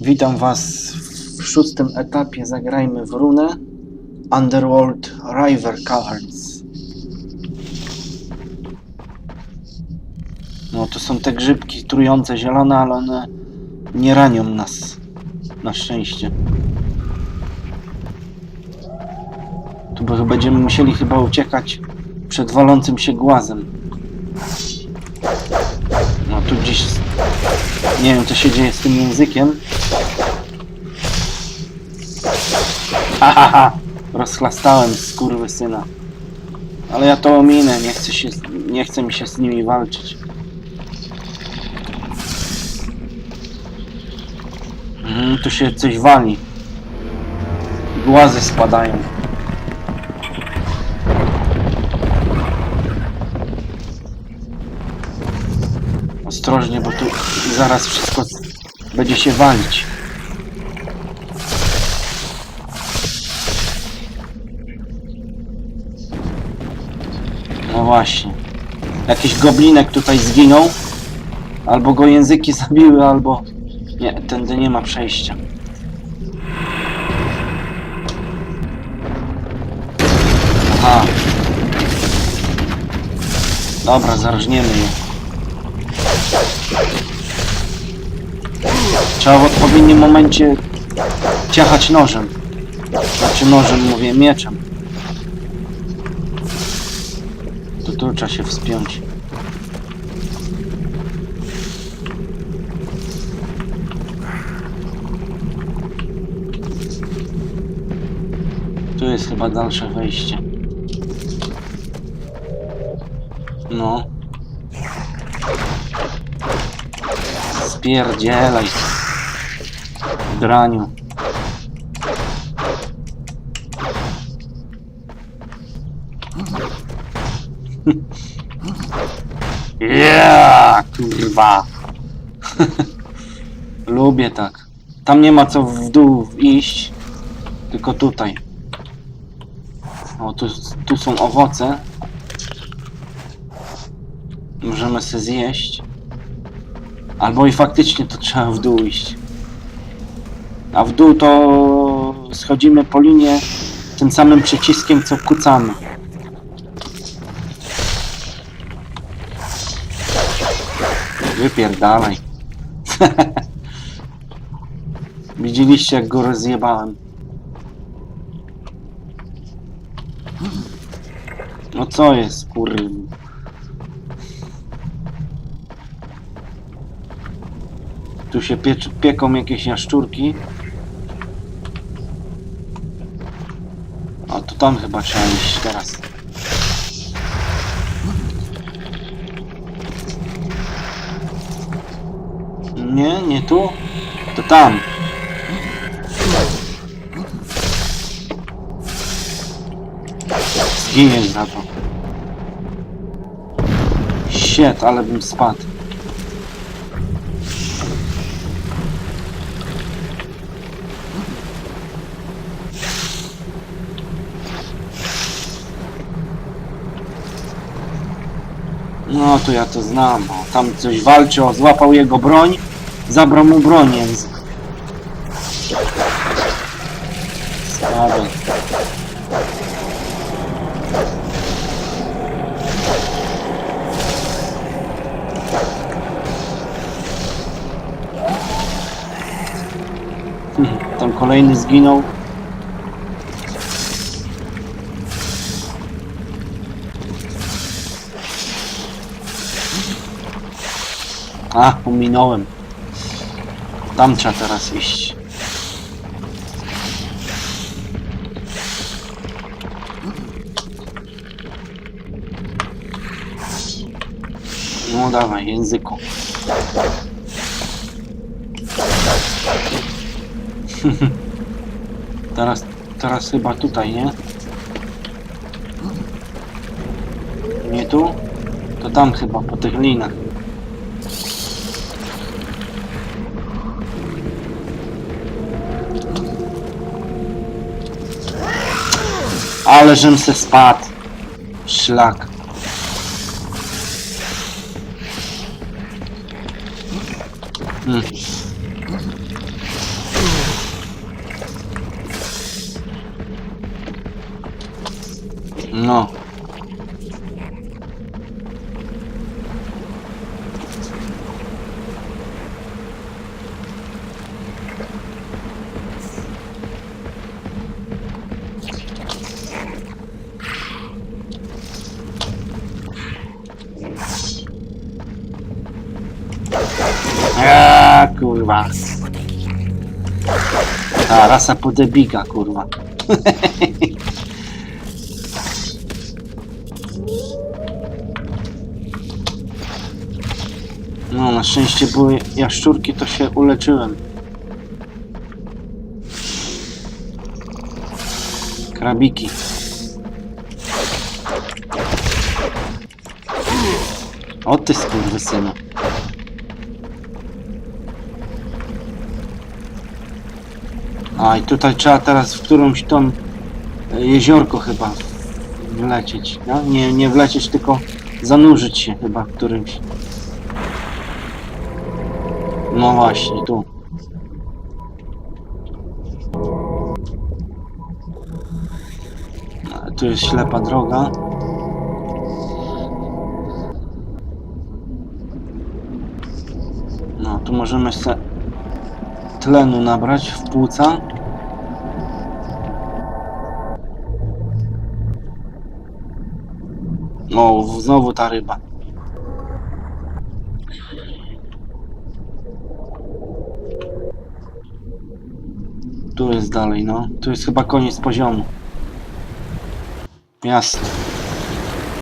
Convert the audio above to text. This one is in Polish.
Witam Was w szóstym etapie Zagrajmy w runę Underworld River Caverns. No to są te grzybki trujące zielone, ale one nie ranią nas. Na szczęście. Tu będziemy musieli chyba uciekać przed walącym się głazem. No tu gdzieś... Nie wiem co się dzieje z tym językiem. Ha, ha, ha. Rozchlastałem syna. Ale ja to ominę, nie chcę, się, nie chcę mi się z nimi walczyć. Mhm, tu się coś wali. Głazy spadają. Ostrożnie, bo tu zaraz wszystko będzie się walić. Właśnie. Jakiś goblinek tutaj zginął. Albo go języki zabiły, albo... Nie, tędy nie ma przejścia. Aha. Dobra, zarżniemy je. Trzeba w odpowiednim momencie ciachać nożem. Znaczy nożem, mówię, mieczem. To tu trzeba się wspiąć. Tu jest chyba dalsze wejście. No. Spierdzielaj. Draniu. Yeah, kurwa. Lubię tak. Tam nie ma co w dół iść, tylko tutaj. O, tu, tu są owoce. Możemy se zjeść. Albo i faktycznie to trzeba w dół iść. A w dół to schodzimy po linie tym samym przyciskiem co kucamy. Wypierdalaj. Widzieliście jak go rozjebałem. No co jest, kur... Tu się piecz, pieką jakieś jaszczurki. A to tam chyba trzeba iść teraz. Nie, nie tu. To tam. Zginiesz za to. Shit, ale bym spadł. No to ja to znam. Tam coś walczył, złapał jego broń, zabrał mu broń język. Spadaj. Tam kolejny zginął. A, pominąłem. Tam trzeba teraz iść. No dawaj, języku. teraz, teraz chyba tutaj, nie? Nie tu? To tam chyba, po tych linach. ale żem se spadł. Szlak. Mm. No. Kurwa. Ta rasa podebika, kurwa. No, na szczęście były jaszczurki, to się uleczyłem. Krabiki. O ty. A i tutaj trzeba teraz w którąś tą e, jeziorko chyba wlecieć. No? Nie, nie wlecieć, tylko zanurzyć się chyba w którymś. No właśnie, tu. A, Tu jest ślepa droga. No, tu możemy se tlenu nabrać w płuca. O, w- znowu ta ryba. Tu jest dalej, no. Tu jest chyba koniec poziomu. Jasne.